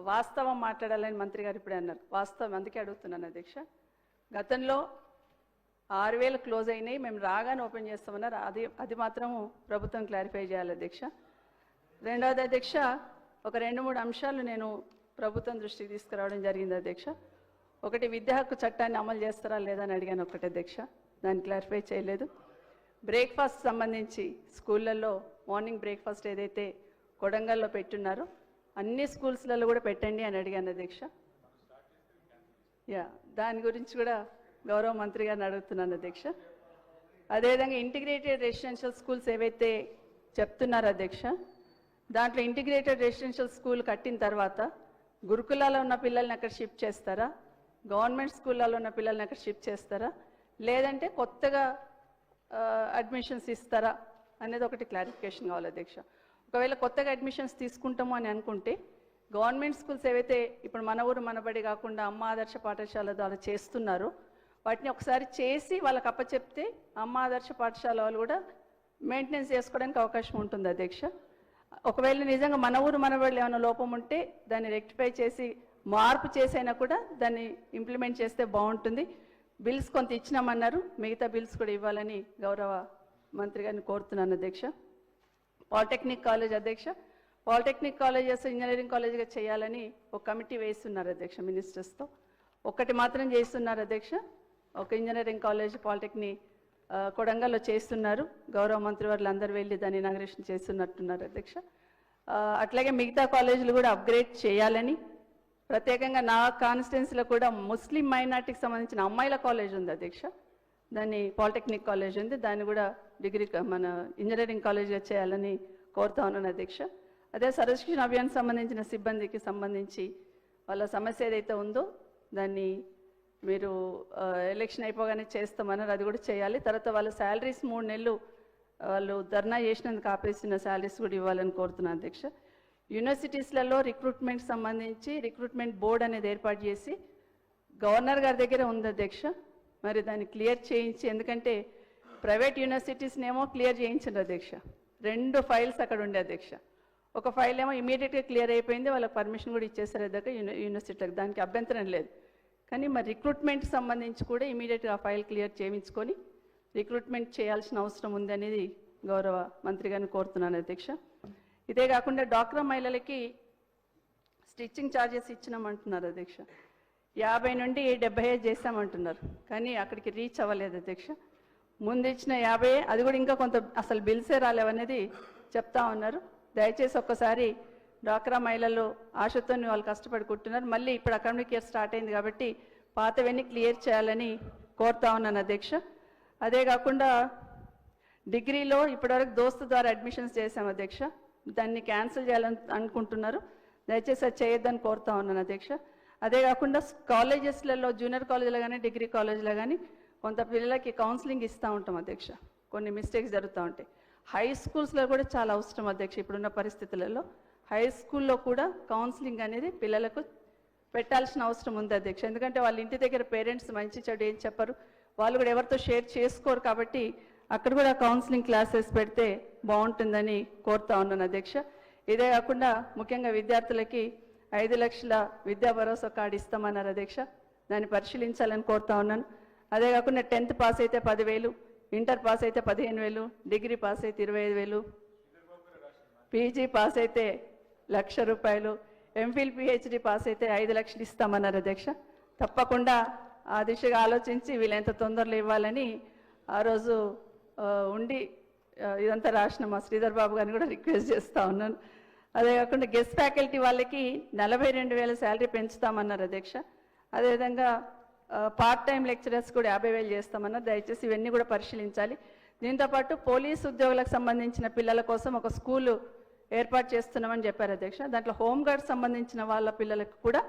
వాస్తవం మాట్లాడాలని మంత్రి గారు ఇప్పుడే అన్నారు. వాస్తవం అందుకే అడుగుతున్నాను అధ్యక్ష. గతంలో ఆరు వేలు క్లోజ్ అయినాయి మేము రాగానే ఓపెన్ చేస్తామన్నారు. అది అది మాత్రం ప్రభుత్వం క్లారిఫై చేయాలి అధ్యక్ష. రెండవది అధ్యక్ష ఒక రెండు మూడు అంశాలు నేను ప్రభుత్వం దృష్టికి తీసుకురావడం జరిగింది అధ్యక్ష. ఒకటి విద్యా హక్కు చట్టాన్ని అమలు చేస్తారా లేదా అని అడిగాను ఒకటి అధ్యక్ష. దాన్ని క్లారిఫై చేయలేదు. బ్రేక్ఫాస్ట్ సంబంధించి స్కూళ్ళల్లో మార్నింగ్ బ్రేక్ఫాస్ట్ ఏదైతే కొడంగల్లో పెట్టున్నారో అన్ని స్కూల్స్లలో కూడా పెట్టండి అని అడిగాను అధ్యక్ష. యా దాని గురించి కూడా గౌరవ మంత్రి గారిని అడుగుతున్నాను అధ్యక్ష. అదేవిధంగా ఇంటిగ్రేటెడ్ రెసిడెన్షియల్ స్కూల్స్ ఏవైతే చెప్తున్నారో అధ్యక్ష దాంట్లో ఇంటిగ్రేటెడ్ రెసిడెన్షియల్ స్కూల్ కట్టిన తర్వాత గురుకులాలో ఉన్న పిల్లల్ని అక్కడ షిఫ్ట్ చేస్తారా? గవర్నమెంట్ స్కూళ్ళలో ఉన్న పిల్లల్ని అక్కడ షిఫ్ట్ చేస్తారా? లేదంటే కొత్తగా అడ్మిషన్స్ ఇస్తారా? అనేది ఒకటి క్లారిఫికేషన్ కావాలి అధ్యక్ష. ఒకవేళ కొత్తగా అడ్మిషన్స్ తీసుకుంటాము అని అనుకుంటే గవర్నమెంట్ స్కూల్స్ ఏవైతే ఇప్పుడు మన ఊరు మనబడి కాకుండా అమ్మ ఆదర్శ పాఠశాల ద్వారా చేస్తున్నారో వాటిని ఒకసారి చేసి వాళ్ళకి అప్పచెప్తే అమ్మ ఆదర్శ పాఠశాల వాళ్ళు కూడా మెయింటెనెన్స్ చేసుకోవడానికి అవకాశం ఉంటుంది అధ్యక్ష. ఒకవేళ నిజంగా మన ఊరు మనబడిలో ఏమైనా లోపం ఉంటే దాన్ని రెక్టిఫై చేసి మార్పు చేసైనా కూడా దాన్ని ఇంప్లిమెంట్ చేస్తే బాగుంటుంది. బిల్స్ కొంత ఇచ్చినామన్నారు మిగతా బిల్స్ కూడా ఇవ్వాలని గౌరవ మంత్రి గారిని కోరుతున్నాను అధ్యక్ష. పాలిటెక్నిక్ కాలేజ్ అధ్యక్ష. పాలిటెక్నిక్ కాలేజెస్ ఇంజనీరింగ్ కాలేజ్గా చేయాలని ఒక కమిటీ వేస్తున్నారు అధ్యక్ష మినిస్టర్స్తో. ఒకటి మాత్రం చేస్తున్నారు అధ్యక్ష. ఒక ఇంజనీరింగ్ కాలేజ్ పాలిటెక్నిక్ కొడంగల్లో చేస్తున్నారు. గౌరవ మంత్రి వారు అందరూ వెళ్ళి దాన్ని ఇనాగ్రేషన్ చేస్తున్నట్టున్నారు అధ్యక్ష. అట్లాగే మిగతా కాలేజీలు కూడా అప్గ్రేడ్ చేయాలని ప్రత్యేకంగా నా కాన్స్టిట్యున్సీలో కూడా ముస్లిం మైనార్టీకి సంబంధించిన అమ్మాయిల కాలేజ్ ఉంది అధ్యక్ష. దాన్ని పాలిటెక్నిక్ కాలేజ్ ఉంది. దాన్ని కూడా డిగ్రీ మన ఇంజనీరింగ్ కాలేజ్గా చేయాలని కోరుతా ఉన్నాను అధ్యక్ష. అదే సరస్కృష్ణ అభియాన్ సంబంధించిన సిబ్బందికి సంబంధించి వాళ్ళ సమస్య ఏదైతే ఉందో దాన్ని మీరు ఎలక్షన్ అయిపోగానే చేస్తామన్నారు. అది కూడా చేయాలి. తర్వాత వాళ్ళ శాలరీస్ మూడు నెలలు వాళ్ళు ధర్నా చేసినందుకు ఆపేసిన శాలరీస్ కూడా ఇవ్వాలని కోరుతున్నాను అధ్యక్ష. యూనివర్సిటీస్లలో రిక్రూట్మెంట్ సంబంధించి రిక్రూట్మెంట్ బోర్డు అనేది ఏర్పాటు చేసి గవర్నర్ గారి దగ్గర ఉంది అధ్యక్ష. మరి దాన్ని క్లియర్ చేయించి ఎందుకంటే ప్రైవేట్ యూనివర్సిటీస్నేమో క్లియర్ చేయించండి అధ్యక్ష. రెండు ఫైల్స్ అక్కడ ఉండే అధ్యక్ష. ఒక ఫైల్ ఏమో ఇమీడియట్గా క్లియర్ అయిపోయింది వాళ్ళకి పర్మిషన్ కూడా ఇచ్చేసారు అధ్యక్ష యూనివర్సిటీలకు. దానికి అభ్యంతరం లేదు. కానీ మరి రిక్రూట్మెంట్ సంబంధించి కూడా ఇమీడియట్గా ఆ ఫైల్ క్లియర్ చేయించుకొని రిక్రూట్మెంట్ చేయాల్సిన అవసరం ఉంది అనేది గౌరవ మంత్రి గారిని కోరుతున్నాను అధ్యక్ష. ఇదే కాకుండా డాక్రా మహిళలకి స్టిచ్చింగ్ ఛార్జెస్ ఇచ్చినామంటున్నారు అధ్యక్ష. యాభై నుండి డెబ్బై ఐదు చేస్తామంటున్నారు. కానీ అక్కడికి రీచ్ అవ్వలేదు అధ్యక్ష. ముందు ఇచ్చిన యాభై అది కూడా ఇంకా కొంత అసలు బిల్సే రాలేవనేది చెప్తా ఉన్నారు. దయచేసి ఒక్కసారి డాక్రా మహిళలు ఆశతో వాళ్ళు కష్టపడి కుట్టున్నారు. మళ్ళీ ఇప్పుడు అకాడమిక్ ఇయర్ స్టార్ట్ అయింది కాబట్టి పాతవన్నీ క్లియర్ చేయాలని కోరుతా ఉన్నాను అధ్యక్ష. అదే కాకుండా డిగ్రీలో ఇప్పటివరకు దోస్తు ద్వారా అడ్మిషన్స్ చేశాం అధ్యక్ష. దాన్ని క్యాన్సిల్ చేయాలని అనుకుంటున్నారు. దయచేసి అది చేయొద్దని కోరుతా ఉన్నాను అధ్యక్ష. అదే కాకుండా కాలేజెస్లలో జూనియర్ కాలేజీలో కానీ డిగ్రీ కాలేజీలో కానీ కొంత పిల్లలకి కౌన్సిలింగ్ ఇస్తూ ఉంటాం అధ్యక్ష. కొన్ని మిస్టేక్స్ జరుగుతూ ఉంటాయి. హై స్కూల్స్లో కూడా చాలా అవసరం అధ్యక్ష ఇప్పుడున్న పరిస్థితులలో. హై స్కూల్లో కూడా కౌన్సిలింగ్ అనేది పిల్లలకు పెట్టాల్సిన అవసరం ఉంది అధ్యక్ష. ఎందుకంటే వాళ్ళ ఇంటి దగ్గర పేరెంట్స్ మంచి చెడు ఏం చెప్పరు. వాళ్ళు కూడా ఎవరితో షేర్ చేసుకోరు కాబట్టి అక్కడ కూడా కౌన్సిలింగ్ క్లాసెస్ పెడితే బాగుంటుందని కోరుతా ఉన్నాను అధ్యక్ష. ఇదే కాకుండా ముఖ్యంగా విద్యార్థులకి ఐదు లక్షల విద్యా భరోసా కార్డు ఇస్తామన్నారు అధ్యక్ష. దాన్ని పరిశీలించాలని కోరుతా ఉన్నాను. అదే కాకుండా టెన్త్ పాస్ అయితే పదివేలు ఇంటర్ పాస్ అయితే పదిహేను వేలు డిగ్రీ పాస్ అయితే ఇరవై ఐదు వేలు పీజీ పాస్ అయితే లక్ష రూపాయలు ఎంఫిల్ పిహెచ్డి పాస్ అయితే ఐదు లక్షలు ఇస్తామన్నారు అధ్యక్ష. తప్పకుండా ఆ దిశగా ఆలోచించి వీళ్ళు ఎంత తొందరలో ఇవ్వాలని ఆ రోజు ఉండి ఇదంతా రాసిన. మా శ్రీధర్ బాబు గారిని కూడా రిక్వెస్ట్ చేస్తూ ఉన్నాను. అదే కాకుండా గెస్ట్ ఫ్యాకల్టీ వాళ్ళకి నలభై రెండు వేల శాలరీ పెంచుతామన్నారు అధ్యక్ష. అదేవిధంగా పార్ట్ టైం లెక్చరర్స్ కూడా యాభై వేలు చేస్తామన్నారు. దయచేసి ఇవన్నీ కూడా పరిశీలించాలి. దీంతోపాటు పోలీస్ ఉద్యోగులకు సంబంధించిన పిల్లల కోసం ఒక స్కూలు ఏర్పాటు చేస్తున్నామని చెప్పారు అధ్యక్ష. దాంట్లో హోంగార్డ్ సంబంధించిన వాళ్ళ పిల్లలకు కూడా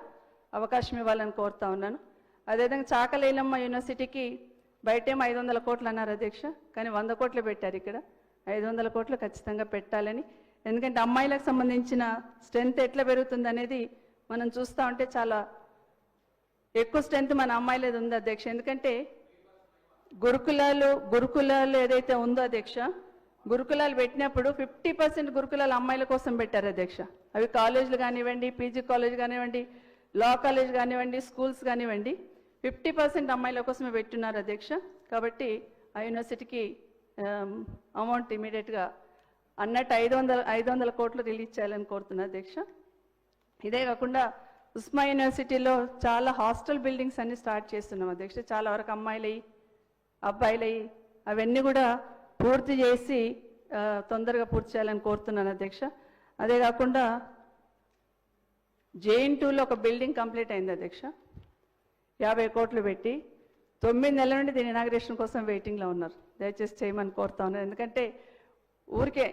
అవకాశం ఇవ్వాలని కోరుతా ఉన్నాను. అదేవిధంగా చాకలీలమ్మ యూనివర్సిటీకి బయటేమో ఐదు వందల కోట్లు అన్నారు అధ్యక్ష. కానీ వంద కోట్లు పెట్టారు ఇక్కడ. ఐదు వందల కోట్లు ఖచ్చితంగా పెట్టాలని ఎందుకంటే అమ్మాయిలకు సంబంధించిన స్ట్రెంత్ ఎట్లా పెరుగుతుంది అనేది మనం చూస్తూ ఉంటే చాలా ఎక్కువ స్ట్రెంత్ మన అమ్మాయిలది ఉంది అధ్యక్ష. ఎందుకంటే గురుకులాలు గురుకులాలు ఏదైతే ఉందో అధ్యక్ష గురుకులాలు పెట్టినప్పుడు ఫిఫ్టీ పర్సెంట్ గురుకులాలు అమ్మాయిల కోసం పెట్టారు అధ్యక్ష. అవి కాలేజీలు కానివ్వండి పీజీ కాలేజ్ కానివ్వండి లా కాలేజ్ కానివ్వండి స్కూల్స్ కానివ్వండి ఫిఫ్టీ పర్సెంట్ అమ్మాయిల కోసమే పెట్టున్నారు అధ్యక్ష. కాబట్టి ఆ యూనివర్సిటీకి అమౌంట్ ఇమీడియట్గా అన్నట్టు ఐదు వందల ఐదు వందల కోట్లు రిలీజ్ చేయాలని కోరుతున్నా అధ్యక్ష. ఇదే కాకుండా ఉస్మా యూనివర్సిటీలో చాలా హాస్టల్ బిల్డింగ్స్ అన్ని స్టార్ట్ చేస్తున్నాం అధ్యక్ష. చాలా వరకు అమ్మాయిలవి అబ్బాయిలవి అవన్నీ కూడా పూర్తి చేసి తొందరగా పూర్తి చేయాలని కోరుతున్నాను అధ్యక్ష. అదే కాకుండా జేఎన్ టూలో ఒక బిల్డింగ్ కంప్లీట్ అయింది అధ్యక్ష. యాభై కోట్లు పెట్టి తొమ్మిది నెలల నుండి దీని ఇనాగ్రేషన్ కోసం వెయిటింగ్లో ఉన్నారు. దయచేసి చేయమని కోరుతా ఉన్నాను. ఎందుకంటే ఊరికే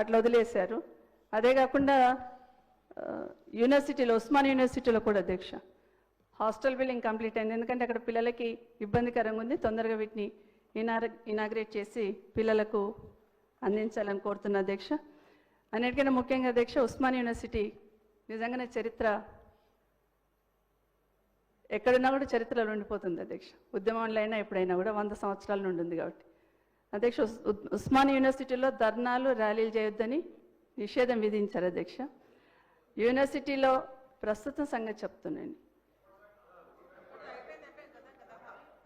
అట్లా వదిలేశారు. అదే కాకుండా యూనివర్సిటీలో ఉస్మాన్ యూనివర్సిటీలో కూడా అధ్యక్ష. హాస్టల్ బిల్డింగ్ కంప్లీట్ అయింది. ఎందుకంటే అక్కడ పిల్లలకి ఇబ్బందికరంగా ఉంది. తొందరగా వీటిని ఇనార ఇనాగ్రేట్ చేసి పిల్లలకు అందించాలని కోరుతున్న అధ్యక్ష. అన్నిటికన్నా ముఖ్యంగా అధ్యక్ష ఉస్మాన్ యూనివర్సిటీ నిజంగానే చరిత్ర ఎక్కడున్నా కూడా చరిత్రలో ఉండిపోతుంది అధ్యక్ష. ఉద్యమంలో అయినా ఎప్పుడైనా కూడా వంద సంవత్సరాల నుండి ఉంది కాబట్టి. అధ్యక్ష ఉస్- ఉ- ఉస్మాన్ యూనివర్సిటీలో ధర్నాలు ర్యాలీలు చేయొద్దని నిషేధం విధించారు అధ్యక్ష. యూనివర్సిటీలో ప్రస్తుతం సంగతి చెప్తున్నాను.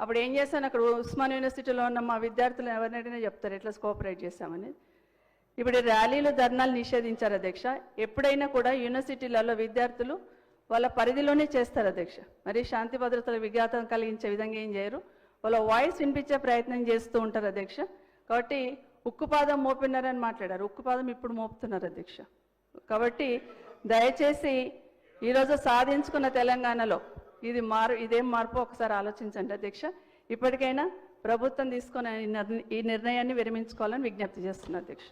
అప్పుడు ఏం చేశాను? అక్కడ ఉస్మాన్ యూనివర్సిటీలో ఉన్న మా విద్యార్థులు ఎవరినైనా చెప్తారు ఎట్లా కోఆపరేట్ చేశామని. ఇప్పుడు ర్యాలీలు ధర్నాలు నిషేధించారు అధ్యక్ష. ఎప్పుడైనా కూడా యూనివర్సిటీలలో విద్యార్థులు వాళ్ళ పరిధిలోనే చేస్తారు అధ్యక్ష. మరి శాంతి భద్రతల విఘాతం కలిగించే విధంగా ఏం చేయరు. వాళ్ళ వాయిస్ వినిపించే ప్రయత్నం చేస్తూ ఉంటారు అధ్యక్ష. కాబట్టి ఉక్కుపాదం మోపినారని మాట్లాడారు. ఉక్కుపాదం ఇప్పుడు మోపుతున్నారు అధ్యక్ష. కాబట్టి దయచేసి ఈరోజు సాధించుకున్న తెలంగాణలో ఇది మారు ఇదేం మార్పు ఒకసారి ఆలోచించండి అధ్యక్ష. ఇప్పటికైనా ప్రభుత్వం తీసుకున్న ఈ ఈ నిర్ణయాన్ని విరమించుకోవాలని విజ్ఞప్తి చేస్తున్నా అధ్యక్ష.